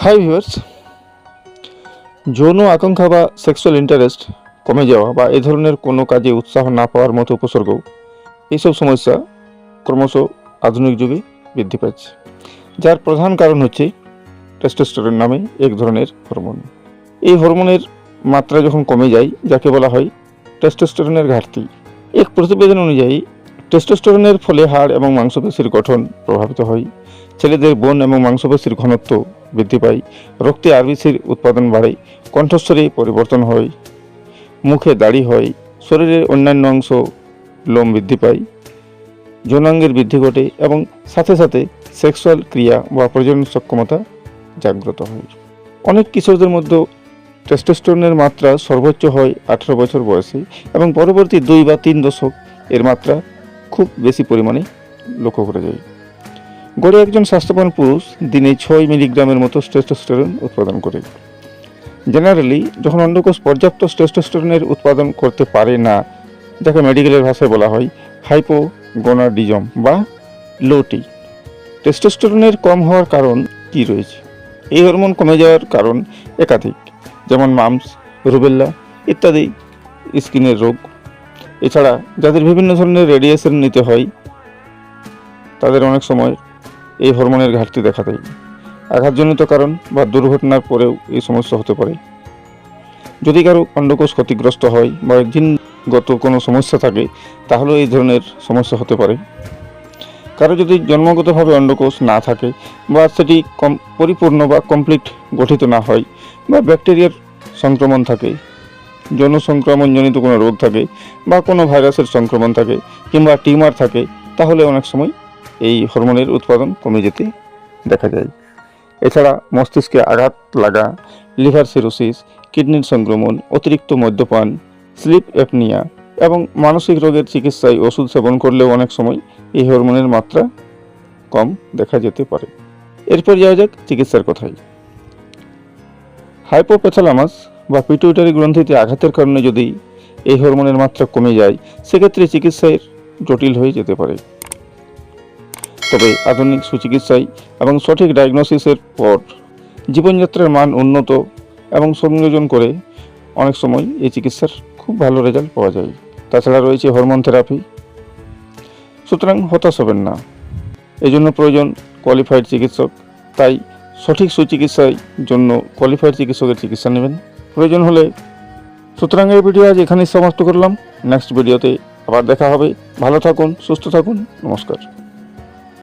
Hi viewers যৌন আকাঙ্ক্ষা বা সেক্সুয়াল ইন্টারেস্ট কমে যাওয়া বা এই ধরনের কোনো কাজে উৎসাহ না পাওয়ার মতো উপসর্গ এইসব সমস্যা ক্রমশ আধুনিক যুগে বৃদ্ধি পাচ্ছে। যার প্রধান কারণ হচ্ছে টেস্টোস্টেরন নামে এক ধরনের হরমোন এই হরমোনের মাত্রা যখন কমে যায়, যাকে বলা হয় টেস্টোস্টেরনের ঘাটতি, এক প্রতিবেদন অনুযায়ী টেস্টোস্টেরনের ফলে হাড় এবং মাংসপেশির গঠন প্রভাবিত হয়। ছেলেদের বোন এবং মাংসপেশির ঘনত্ব বৃদ্ধি পায়। রক্তে আরবিসির উৎপাদন বাড়ে, কণ্ঠস্বরে পরিবর্তন হয়, মুখে দাড়ি হয়, শরীরের অন্যান্য অংশ লোম বৃদ্ধি পায়, যৌনাঙ্গের বৃদ্ধি ঘটে এবং সাথে সাথে সেক্সুয়াল ক্রিয়া বা প্রজনন সক্ষমতা জাগ্রত হয়। অনেক কিশোরদের মধ্যে টেস্টোস্টেরনের মাত্রা সর্বোচ্চ হয় আঠারো বছর বয়সে এবং পরবর্তী দুই বা তিন দশক এর মাত্রা খুব বেশি পরিমাণে লক্ষ্য করা যায়। গড়ে একজন স্বাস্থ্যবান পুরুষ দিনে ছয় মিলিগ্রামের মতো টেস্টোস্টেরন উৎপাদন করে। জেনারেলি যখন অন্ডকোষ পর্যাপ্ত টেস্টোস্টেরনের উৎপাদন করতে পারে না, যাকে মেডিকেলের ভাষায় বলা হয় হাইপোগোনাডিজম বা লোটি টেস্টোস্টেরনের কম হওয়ার কারণ কি রয়েছে? এই হরমোন কমে যাওয়ার কারণ একাধিক, যেমন মামস রুবেল্লা ইত্যাদি, স্কিনের রোগ। এছাড়া যাদের বিভিন্ন ধরনের রেডিয়েশন নিতে হয়, তাদের অনেক সময় এই হরমোনের ঘাটতি দেখা দেয়। আঘাতজনিত কারণ বা দুর্ঘটনার পরেও এই সমস্যা হতে পারে। যদি কারও অন্ডকোষ ক্ষতিগ্রস্ত হয় বা জিনগত কোনো সমস্যা থাকে, তাহলেও এই ধরনের সমস্যা হতে পারে। কারও যদি জন্মগতভাবে অন্ডকোষ না থাকে বা সেটি কম পরিপূর্ণ বা কমপ্লিট গঠিত না হয় বা ব্যাকটেরিয়ার সংক্রমণ থাকে, যৌন সংক্রমণজনিত কোনো রোগ থাকে বা কোনো ভাইরাসের সংক্রমণ থাকে কিংবা টিউমার থাকে, তাহলে অনেক সময় এই হরমোনের উৎপাদন কমে যেতে দেখা যায়। এছাড়া মস্তিষ্কে আঘাত লাগা, লিভার সিরোসিস, কিডনির সংক্রমণ, অতিরিক্ত মদ্যপান, স্লিপ অ্যাপনিয়া এবং মানসিক রোগের চিকিৎসায় ওষুধ সেবন করলেও অনেক সময় এই হরমোনের মাত্রা কম দেখা যেতে পারে। এরপর যাওয়া যাক চিকিৎসার কথায়। হাইপোপ্যাথালামাস বা পিটুইটারি গ্রন্থিতে আঘাতের কারণে যদি এই হরমোনের মাত্রা কমে যায়, সেক্ষেত্রে চিকিৎসায় জটিল হয়ে যেতে পারে। তবে আধুনিক সুচিকিৎসায় এবং সঠিক ডায়াগনোসিসের পর জীবনযাত্রার মান উন্নত এবং সংযোজন করে অনেক সময় এই চিকিৎসার খুব ভালো রেজাল্ট পাওয়া যায়। তাছাড়া রয়েছে হরমোন থেরাপি সুতরাং হতাশ হবেন না। এই জন্য প্রয়োজন কোয়ালিফাইড চিকিৎসক। তাই সঠিক সুচিকিৎসার জন্য কোয়ালিফাইড চিকিৎসকের চিকিৎসা নেবেন। প্রয়োজন হলে সুতরাং এই ভিডিও আজ এখানেই সমাপ্ত করলাম। নেক্সট ভিডিওতে আবার দেখা হবে। ভালো থাকুন, সুস্থ থাকুন। নমস্কার।